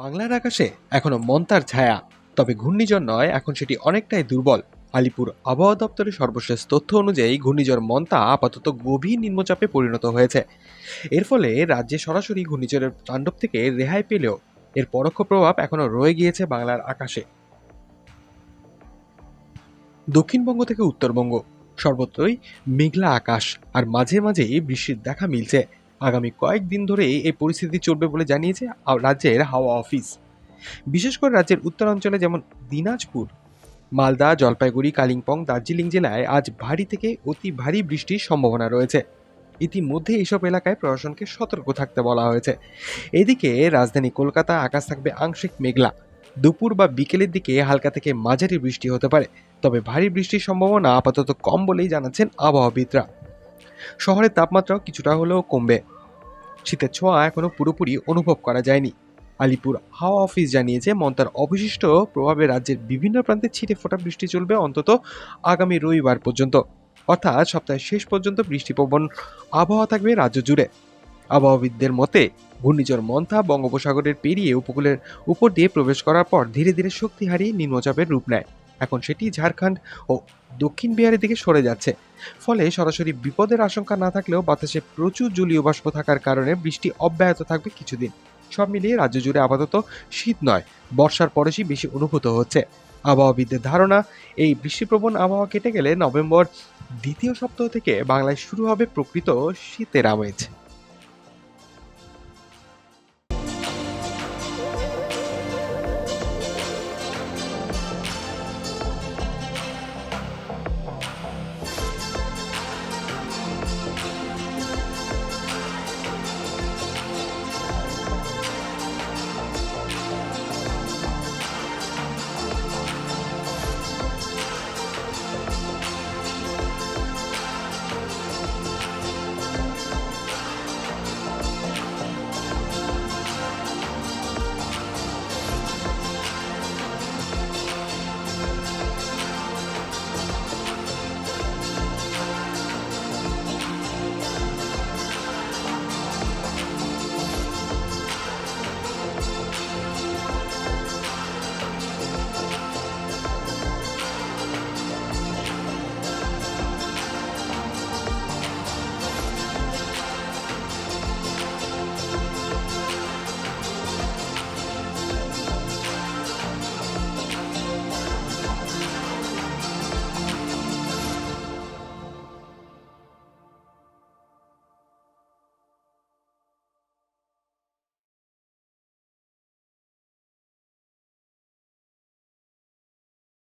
বাংলার আকাশে এখনও মন্তার ছায়া। তবে ঘূর্ণিঝড় নয়, এখন সেটি অনেকটাই দুর্বল। আলিপুর আবহাওয়া দপ্তরের সর্বশেষ তথ্য অনুযায়ী ঘূর্ণিঝড় মন্তা আপাতত গভীর নিম্নচাপে পরিণত হয়েছে। এর ফলে রাজ্যে সরাসরি ঘূর্ণিঝড়ের তাণ্ডব থেকে রেহাই পেলেও এর পরোক্ষ প্রভাব এখনও রয়ে গিয়েছে বাংলার আকাশে। দক্ষিণবঙ্গ থেকে উত্তরবঙ্গ, সর্বত্রই মেঘলা আকাশ, আর মাঝে মাঝেই বৃষ্টির দেখা মিলছে। আগামী কয়েকদিন ধরে এই পরিস্থিতি চলবে বলে জানিয়েছে রাজ্যের হাওয়া অফিস। বিশেষ করে রাজ্যের উত্তরাঞ্চলে যেমন দিনাজপুর, মালদা, জলপাইগুড়ি, কালিম্পং, দার্জিলিং জেলায় আজ ভারী থেকে অতি ভারী বৃষ্টির সম্ভাবনা রয়েছে। ইতিমধ্যে এইসব এলাকায় প্রশাসনকে সতর্ক থাকতে বলা হয়েছে। এদিকে রাজধানী কলকাতা আকাশ থাকবে আংশিক মেঘলা। দুপুর বা বিকেলের দিকে হালকা থেকে মাঝারি বৃষ্টি হতে পারে। তবে ভারী বৃষ্টির সম্ভাবনা আপাতত কম বলেই জানাচ্ছেন আবহাওয়াবিদরা। শহরের তাপমাত্রাও কিছুটা হলেও কমবে। শীতের ছোঁয়া এখনও পুরোপুরি অনুভব করা যায়নি। আলিপুর হাওয়া অফিস জানিয়েছে, মন্তার অবশিষ্ট প্রভাবে রাজ্যের বিভিন্ন প্রান্তে ছিটে ফোটা বৃষ্টি চলবে অন্তত আগামী রবিবার পর্যন্ত। অর্থাৎ সপ্তাহের শেষ পর্যন্ত বৃষ্টিপ্রবণ আবহাওয়া থাকবে রাজ্য জুড়ে। আবহাওয়াবিদদের মতে, ঘূর্ণিঝড় মন্থা বঙ্গোপসাগরের পেরিয়ে উপকূলের উপর দিয়ে প্রবেশ করার পর ধীরে ধীরে শক্তি হারিয়ে নিম্নচাপের রূপ নেয়। এখন সেটি ঝাড়খণ্ড ও দক্ষিণ বিহারের দিকে সরে যাচ্ছে। ফলে সরাসরি বিপদের আশঙ্কা না থাকলেও বাতাসে প্রচুর জলীয় বাষ্প থাকার কারণে বৃষ্টি অব্যাহত থাকবে কিছুদিন। সব মিলিয়ে রাজ্য জুড়ে আপাতত শীত নয়, বর্ষার পরেশই বেশি অনুভূত হচ্ছে। আবহাওয়াবিদদের ধারণা, এই বৃষ্টিপ্রবণ আবহাওয়া কেটে গেলে নভেম্বর দ্বিতীয় সপ্তাহ থেকে বাংলায় শুরু হবে প্রকৃত শীতের আমেজ।